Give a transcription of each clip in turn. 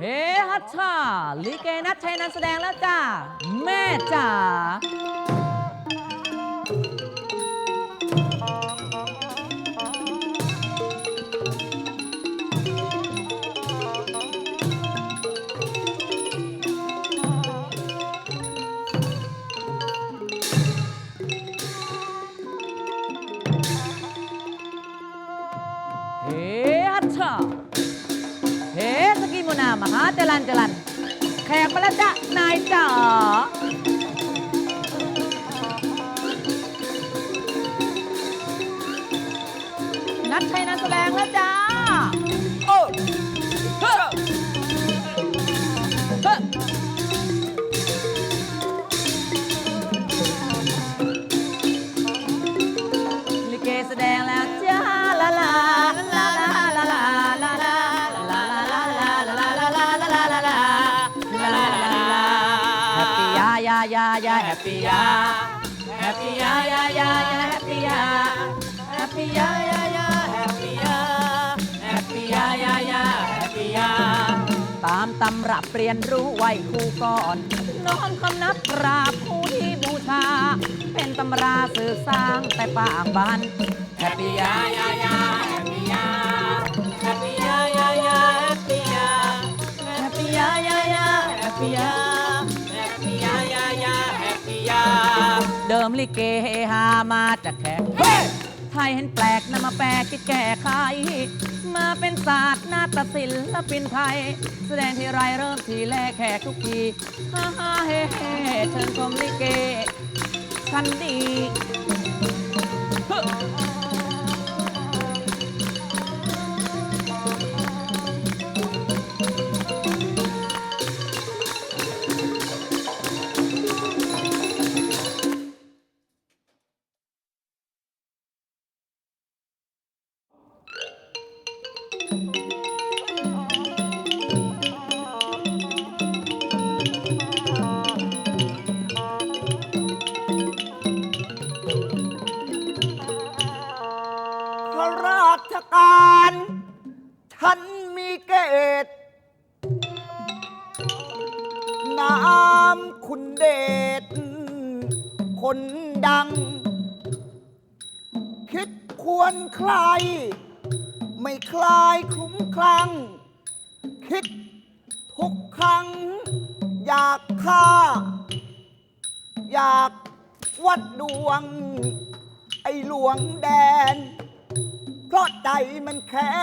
เฮฮัชชาลิเกนัดชัยนันแสดงแล้วจ้าแม่จ๋า กีมุนามหาจรันจรันแขกมาแล้วจ้ะนายจ๋านัดชัยนันแสดงแล้วจ้าโอ้เฮ้อเฮ้ ปปี้ยาแฮปปี้ยายายาแฮปปี้ยาตามตำรับเรียนรู้ไว้ครูก่อนน้อมคำนับกราบผู้ที่บูชา เป็นตำราสื่อสร้างแต่ปากบานแฮปปี้ ลิเกฮามาจากแขกไทยเห็นแปลกนะมาแปลกคิดแก้ไขมาเป็นศาสตร์นาฏศิลปินไทย แสดงทีไรเริ่มทีแรกแขกทุกทีฮ่าฮ่าเฮ่เฮ่เชิญชมลิเกกันดี คนดัง คิดควรใคร ไม่คลายคลุ้มคลั่ง คิดทุกครั้ง อยากฆ่า อยากวัดดวง ไอ้หลวงแดน เพราะใจมันแค้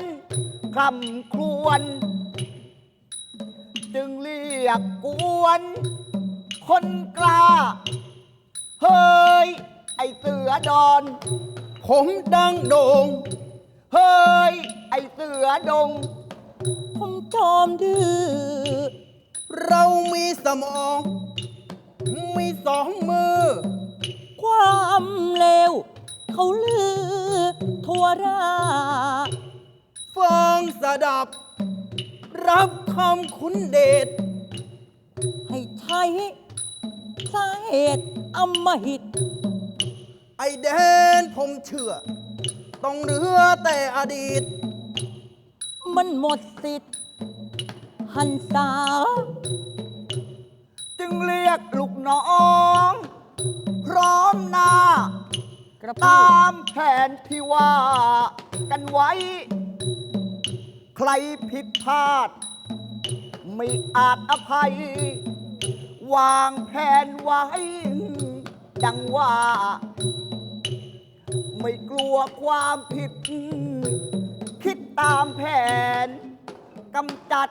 นคำครวญจึงเรียกกวน คนกล้า ฮ้ย ไอเสือดอน ผมดังโด่ง เฮ้ย ไอเสือดง ผมจอมดื้อ เรามีสมอง มีสองมือ ความเลวเขาลือ ทั่วราฟังสดับ รับคำคุณเดชให้ใช้ สาเหตุอำมหิต ไอแดนผมเชื่อ ต้องเรือแต่อดีต มันหมดสิทธิ์หันษาจึงเรียกลูกน้อง พร้อมหน้าตามแผนที่ว่ากันไว้ ใครผิดพลาด ไม่อาจอภัย วางแผนไว้ ดังว่า ไม่กลัวความผิด คิดตามแผนกำจัด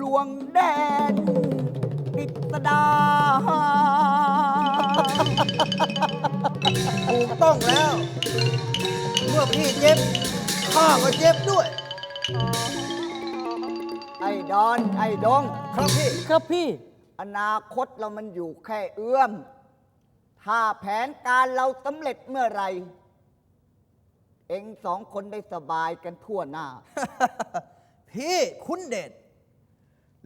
ลวงแดนกิสดาถูกต้องแล้ว เมื่อพี่เจ็บข้าก็เจ็บด้วย ไอ้ดอน ไอ้ดง ครับพี่ ครับพี่ อนาคตเรามันอยู่แค่เอื้อม ถ้าแผนการเราสำเร็จเมื่อไหรเองสองคนได้สบายกันทั่วหน้า พี่คุณเดช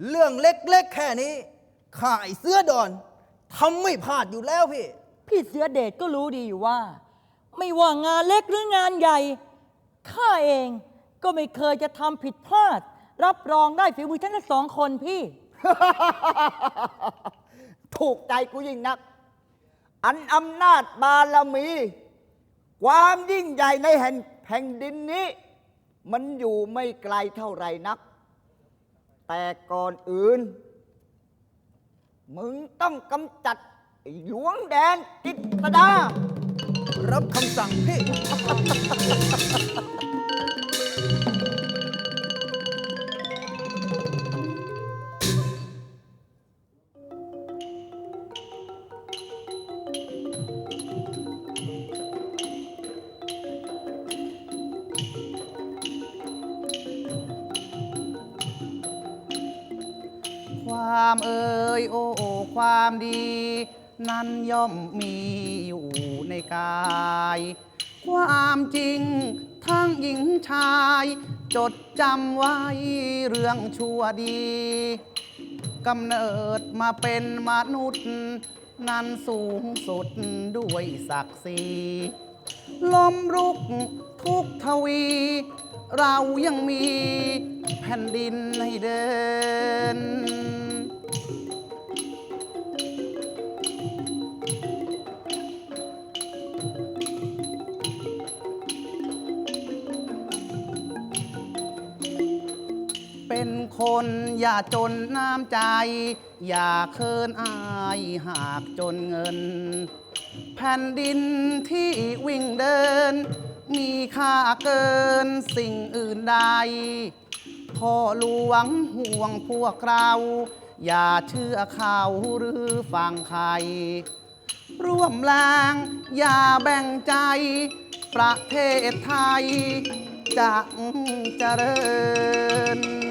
เรื่องเล็กๆ แค่นี้ข้าไอเสื้อดอนทำไม่พลาดอยู่แล้วพี่ พี่เสือเดชก็รู้ดีอยู่ว่า ไม่ว่างานเล็กหรืองานใหญ่ ข้าเองก็ไม่เคยจะทำผิดพลาด รับรองได้ฝีมือทั้งสองคนพี่ ถูกใจกูยิ่งนัก อันอำนาจบารมี ความยิ่งใหญ่ในแห่งแผ่นดินนี้ มันอยู่ไม่ไกลเท่าไรนัก แต่ก่อนอื่น มึงต้องกำจัดไอ้หลวงแดนกิตดา รับคำสั่งพี่ ความเอ่ยโอ้ความดี นั้นย่อมมีอยู่ในกาย ความจริงทั้งหญิงชาย จดจำไว้เรื่องชั่วดีกำเนิดมาเป็นมนุษย์ นั้นสูงสุดด้วยศักดิ์ศรีลมรุกทุกทวี เรายังมีแผ่นดินให้เดิน คนอย่าจนน้ำใจ อย่าเคินอายหากจนเงิน แผ่นดินที่วิ่งเดิน มีค่าเกินสิ่งอื่นใดพ่อหลวงห่วงพวกเรา อย่าเชื่อเขาหรือฟังใคร ร่วมแรงอย่าแบ่งใจ ประเทศไทยจะเจริญ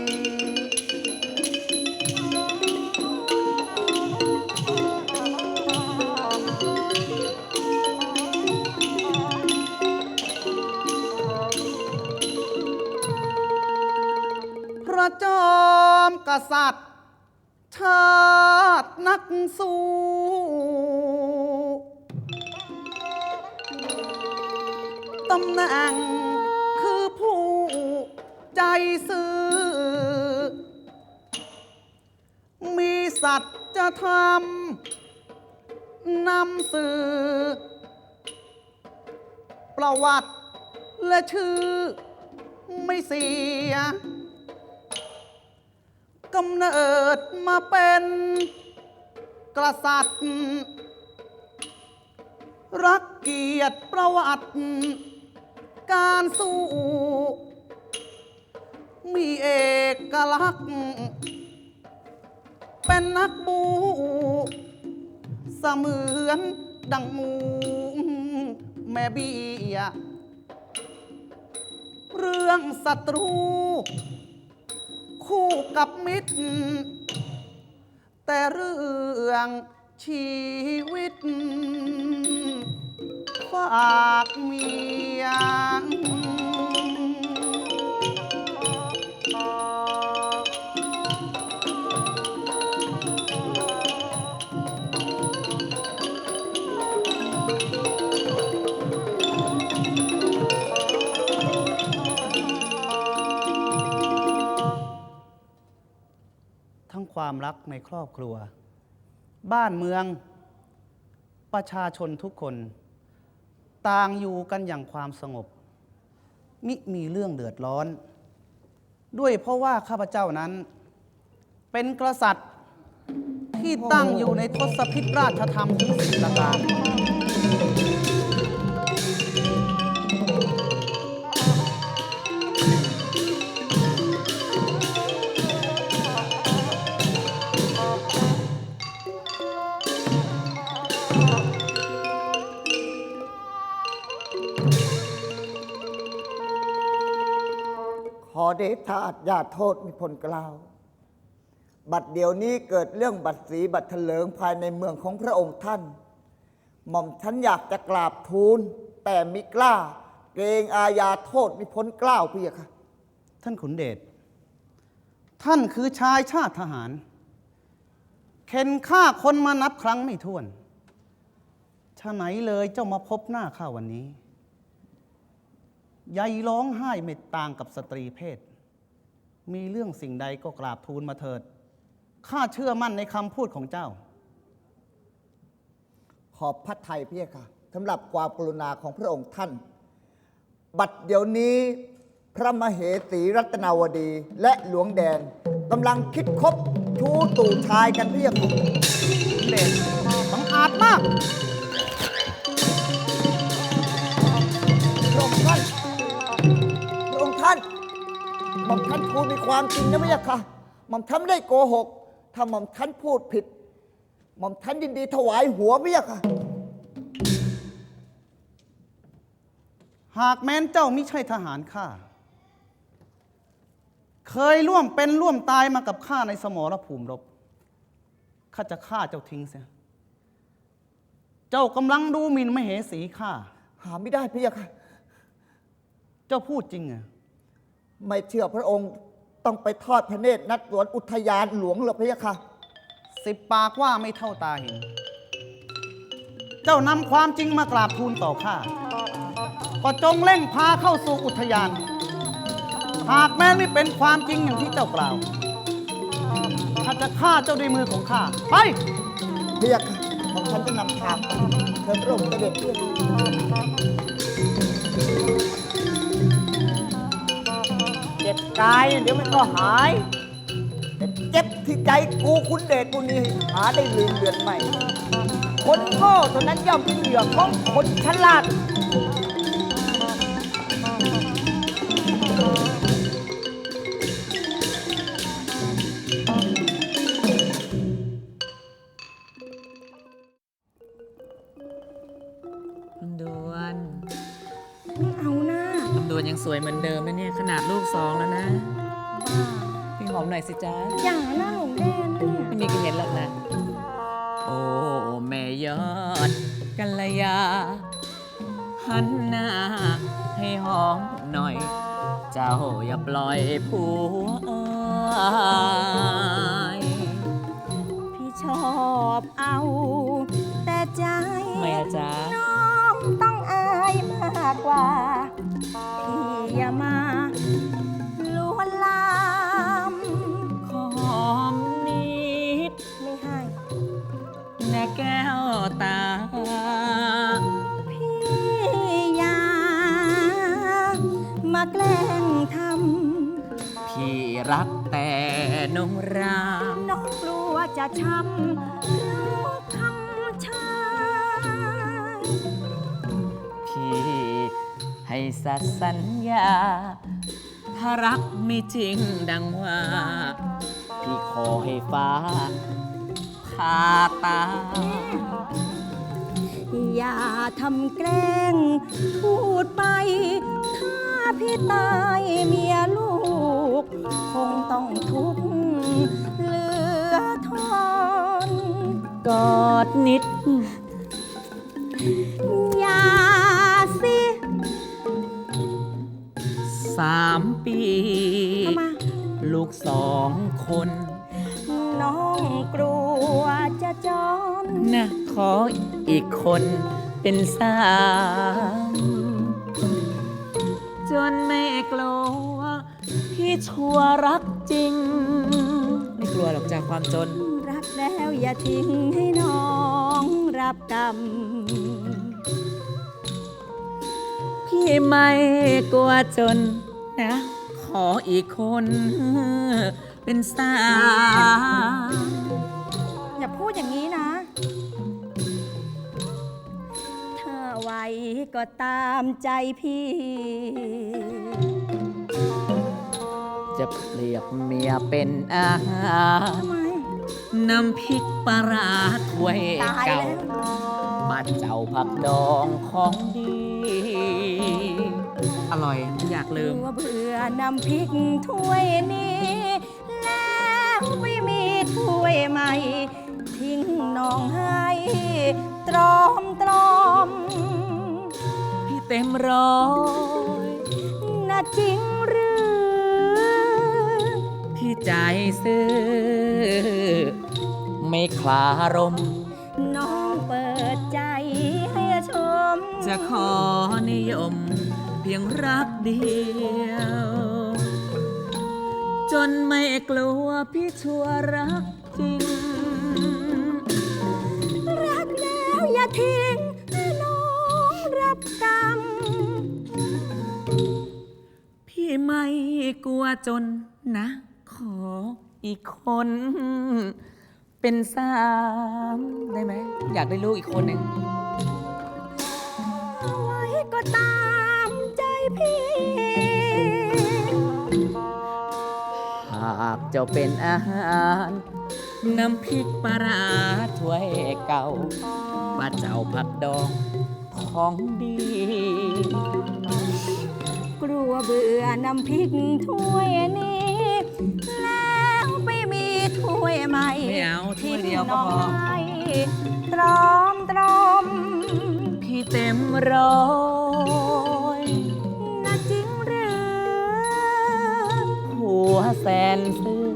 ษัตริย์ ชาตินักสู้ตำแหน่งคือผู้ใจซื่อ มีสัตว์จะทำนำสื่อ ประวัติและชื่อไม่เสีย กำเนิดมาเป็นกษัตริย์ รักเกียรติประวัติ การสู้ มีเอกลักษณ์ เป็นนักบูเสมือนดังมูแม่เบี้ยเรื่องศัตรู คู่กับมิตร แต่เรื่องชีวิต ฝากเมีย ความรักในครอบครัว บ้านเมือง ประชาชนทุกคน ต่างอยู่กันอย่างความสงบ มิมีเรื่องเดือดร้อน ด้วยเพราะว่าข้าพเจ้านั้น เป็นกษัตริย์ที่ตั้งอยู่ในทศพิธราชธรรมถึงสิบประการ เดชาอย่าโทษมีผลกล่าว บัดเดี๋ยวนี้เกิดเรื่องบัตรสีบัตรเถลิงภายในเมืองของพระองค์ท่าน หม่อมฉันอยากจะกราบทูล แต่มิกล้า เกรงอาญาโทษมิพ้นกล้าวพี่ค่ะ ท่านขุนเดช ท่านคือชายชาติทหาร เข็นฆ่าคนมานับครั้งไม่ถ้วนชะไหนเลยเจ้ามาพบหน้าข้าวันนี้ ยายร้องไห้ไม่ต่างกับสตรีเพศ มีเรื่องสิ่งใดก็กราบทูลมาเถิด ข้าเชื่อมั่นในคำพูดของเจ้า ขอบพระไทยพี่ค่ะสำหรับความกรุณาของพระองค์ท่าน บัดเดี๋ยวนี้พระมเหสีรัตนาวดีและหลวงแดนกำลังคิดคบชู้ตู่ชายกันพี่ค่ะเด่นบังอาจมาก หม่อมท่านพูดมีความจริงนะพี่ค่ะหม่อมท่านไม่ได้โกหก ถ้าหม่อมท่านพูดผิด หม่อมท่านยินดีถวายหัวพี่ค่ะ หากแม้นเจ้าไม่ใช่ทหารข้า เคยร่วมเป็นร่วมตายมากับข้าในสมรภูมิรบ ข้าจะฆ่าเจ้าทิ้งเสีย เจ้ากำลังดูหมิ่นมเหสีข้า หาไม่ได้พี่ค่ะ เจ้าพูดจริงเหรอ ไม่เชื่อพระองค์ต้องไปทอดพระเนตรนัดสวนอุทยานหลวงเหรอพี่ค่ะ สิบปากว่าไม่เท่าตาเห็น เจ้านำความจริงมากราบทูลต่อข้า ก็จงเร่งพาเข้าสู่อุทยาน หากแม้ไม่เป็นความจริงอย่างที่เจ้ากล่าวข้าจะฆ่าเจ้าด้วยมือของข้า ไปเรียกค่ะของฉันจะนำทางเชิญพระองค์เสด็จเพื่อน กายเดี๋ยวมันก็หายแต่เจ็บที่ใจกูคุณเดชกูนี่หาได้ลืมเดือนใหม่คนโง่ตัวนั้นย่อมเป็นเหยื่อของคนฉลาด ยอดกัลยา หันหน้าให้หอมหน่อย เจ้าอย่าปล่อยผัวอายพี่ชอบเอา แต่ใจไม่อะจ๊ะน้องต้องอายมากกว่า พี่อย่ามา แก้วตา พี่อยามาแกล้งทพี่รักแต่นงรามำน้องกลัวจะช้ำลูกคำชายพี่ให้สัตย์สัญญา ถ้ารักไม่จริงดังว่า พี่ขอให้ฟ้า ผ่าตา อย่าทำแกล้ง พูดไป ถ้าพี่ตายเมียลูก คงต้องทุกข์เหลือทนกอดนิด อย่าสิ สามปีทำไมลูกสองคน น้องกลัวจะจนนะขออีกคนเป็นสามจนไม่กลัวพี่ชัวร์รักจริง ไม่กลัวหรอกจากความจน รักแล้วอย่าทิ้งให้น้องรับกรรมพี่ไม่กลัวจนนะ ขออีกคน เป็นสามอย่าพูดอย่างนี้นะ ถ้าไหวก็ตามใจพี่ จะเปรียบเมียเป็นอาหารทำไม น้ำพริกปลาร้าถ้วยตายเก่าแล้วบ้านเจ้าผักดองของดี อร่อยอยากลืมตัวเบื่อน้ำพริกถ้วยนี้แล้ว ไม่มีถ้วยใหม่ ทิ้งน้องให้ตรอมตรอม พี่เต็มร้อยน่าจริงหรือพี่ใจซื้อไม่คลารม น้องเปิดใจให้ชม จะขอนิยม เพียงรักเดียว จนไม่กลัวพี่ชัวรักจริง รักแล้วอย่าทิ้งให้น้องรับกรรม พี่ไม่กลัวจนนะ ขออีกคน เป็นสามได้ไหม อยากได้ลูกอีกคนหนึ่งเอาไว้ก็ตามใจพี่ากเจ้าเป็นอาหาร น้ำพริกปลาร้าถ้วยเก่าป้าเจ้าผักดองของดี กลัวเบื่อน้ำพริกถ้วยนี้ แล้วไปมีถ้วยใหม่ไม่เอาถ้วยเดียวก็พอ ที่น้งให้ตรอมตรอม พี่เต็มร้อย แสนซื่อ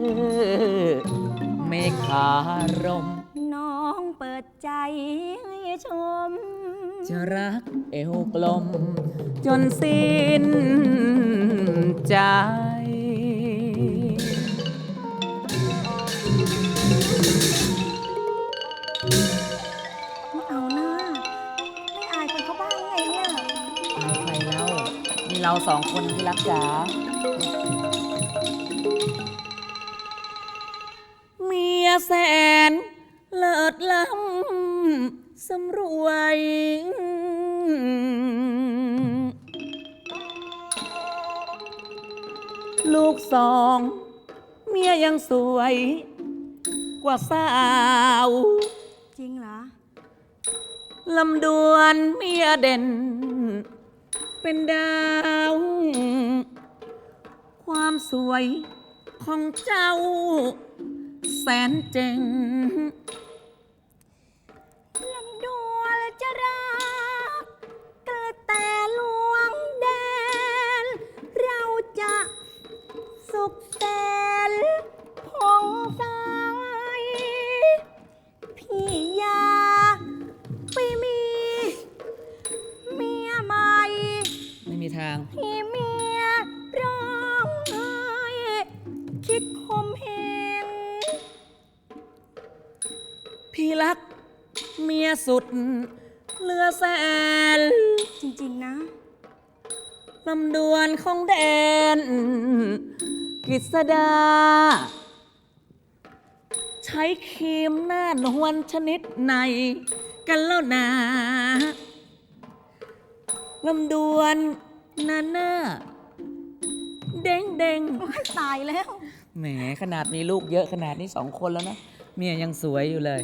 ไม่ขารม น้องเปิดใจให้ชม จะรักเอวกลม จนสิ้นใจ ไม่เอาหน้า ไม่อายคนเขาบ้างไงเนี่ยเอาใครแล้วมีเราสองคนที่รักจ๋า ยแสน เลิศล้ำสำรวย ลูกสอง เมียยังสวย กว่าสาว จริงเหรอ ลำดวนเมียเด่น เป็นดาว ความสวยของเจ้า แสนเจ๋ง สุด เหลือแสนจริงๆนะ ลำดวนของแดนกฤษดา ใช้ครีมหน้านวลชนิดไหน กันแล้วนะลำดวนหนาหน้าเด้งเด้งตายแล้ว แหมขนาดมีลูกเยอะขนาดนี้สองคนแล้วนะ เมียยังสวยอยู่เลย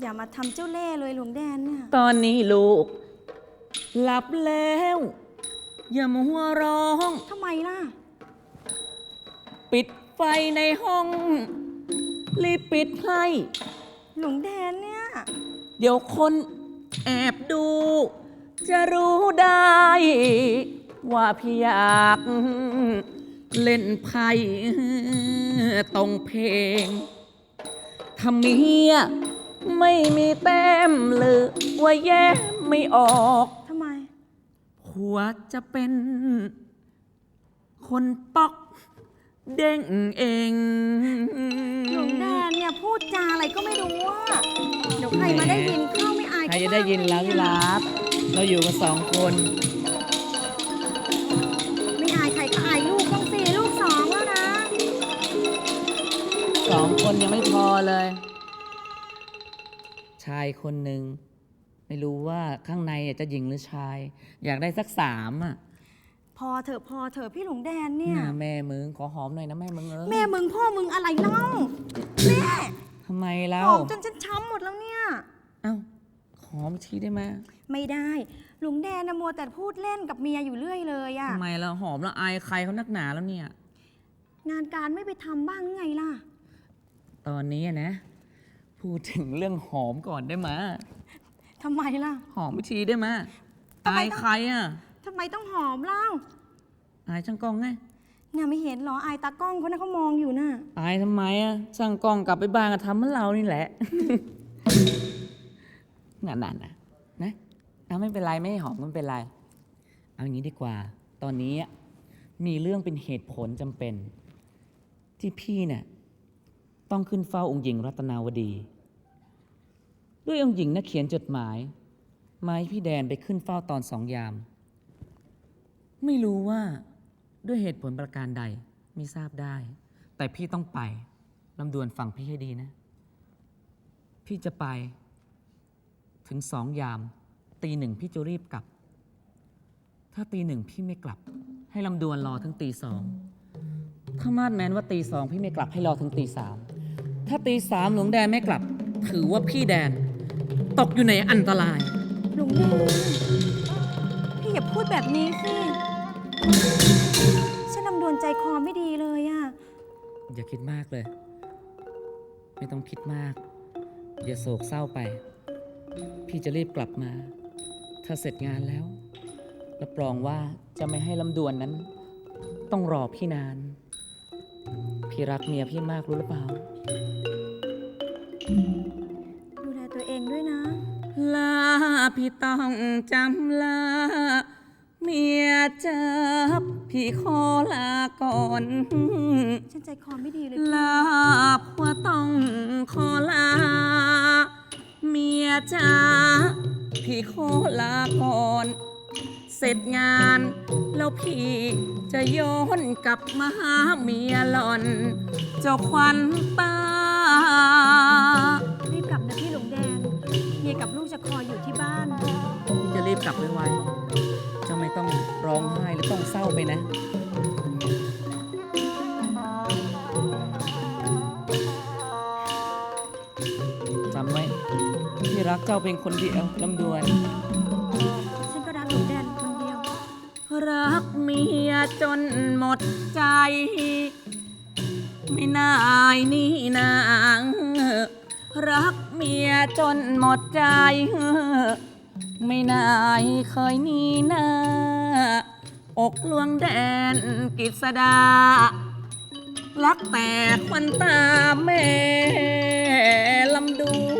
อย่ามาทำเจ้าเล่ห์เลยหลวงแดนเนี่ย ตอนนี้ลูก หลับแล้ว อย่ามัวร้อง ทำไมล่ะ ปิดไฟในห้อง รีบปิดให้ หลวงแดนเนี่ย เดี๋ยวคนแอบดู จะรู้ได้ ว่าพี่อยากเล่นไพ่ตรงเพลงถ้าเมีย ไม่มีแต้มหรือว่าแย่ไม่ออก ทำไมผัวจะเป็น คนปอก เด้งเอง หลวงแดนเนี่ยพูดจาอะไรก็ไม่รู้ว่าเดี๋ยวใครมาได้ยินเข้าไม่อายใครจะได้ยินแล้วพี่รักเราอยู่กันสองคน ไม่อายใครก็อายลูกต้องสี่ลูกสองแล้วนะ สองคนยังไม่พอเลยชายคนหนึ่งไม่รู้ว่าข้างในจะหญิงหรือชาย อยากได้สักสามอะพอเถอะพอเถอะพี่หลวงแดนเนี่ย น่าแม่มึงขอหอมหน่อยนะแม่มึงเออแม่มึงพ่อมึงอะไรเล่าแม่ทำไมแล้หวอมจนฉันช้ำหมดแล้วเนี่ย เอ้าหอมทีได้ไหมไม่ได้หลวงแดนนะมัวแต่พูดเล่นกับเมียอยู่เรื่อยเลยอะทำไมแล้วหอมแล้วอายใครเขานักหนาแล้วเนี่ย งานการไม่ไปทำบ้างไงล่ะ ตอนนี้อะนะ พูดถึงเรื่องหอมก่อนได้ไหมยทำไมล่ะ หอมทีได้ไหมยทำไมอายต้อง ใครอะทำไมต้องหอมเล่าอายช่างกล้องไงเนี่ยไม่เห็นเหรออายตากล้องเขานะเขามองอยู่น่ะอายทำไมอะช่างกล้องกลับไปบ้านก็ทำเหมือนเรานี่แหละ นั่นน่ะนะนะเอาไม่เป็นไรไม่หอมไม่เป็นไร เอาอย่างนี้ดีกว่า ตอนนี้อะมีเรื่องเป็นเหตุผลจำเป็น ที่พี่เนี่ย ต้องขึ้นเฝ้าองค์หญิงรัตนาวดี ด้วยองค์หญิงนะเขียนจดหมายมาให้พี่แดนไปขึ้นเฝ้าตอนสองยาม ไม่รู้ว่าด้วยเหตุผลประการใดไม่ทราบได้ แต่พี่ต้องไปลำดวนฟังพี่ให้ดีนะ พี่จะไป ถึงสองยาม ตีหนึ่งพี่จะรีบกลับ ถ้าตีหนึ่งพี่ไม่กลับ ให้ลำดวนรอถึงตีสองถ้ามาดแม้นว่าตีสองพี่ไม่กลับให้รอถึงตีสาม ถ้าตีสามหลวงแดนไม่กลับ ถือว่าพี่แดนตกอยู่ในอันตราย หลวงแดนพี่อย่าพูดแบบนี้สิ ฉันลำดวนใจคอไม่ดีเลยอะอย่าคิดมากเลย ไม่ต้องคิดมาก อย่าโศกเศร้าไป พี่จะรีบกลับมา ถ้าเสร็จงานแล้วรับรองว่าจะไม่ให้ลำดวนนั้น ต้องรอพี่นาน พี่รักเมียพี่มากรู้หรือเปล่า ดูแลตัวเองด้วยนะ ลาพี่ต้องจำลา เมียจับพี่ขอลาก่อน ฉันใจคอไม่ดีเลยลาผัวต้องขอลา เมียจ๋าพี่ขอลาก่อน เสร็จงาน แล้วพี่จะย้อนกลับมาหาเมียหล่อน เจ้าควันตา รีบกลับนะพี่หลวงแดนเมียกับลูกจะคอยอยู่ที่บ้าน พี่จะรีบกลับไวๆเจ้าไม่ต้องร้องไห้หรือต้องเศร้าไปนะ จำไว้พี่รักเจ้าเป็นคนเดียวลำดวน รักเมียจนหมดใจ ไม่นายนี่นาง รักเมียจนหมดใจ ไม่นายเคยนี่นาอกลวงแดนกิษดา รักแต่ควันตาแม่ลำดว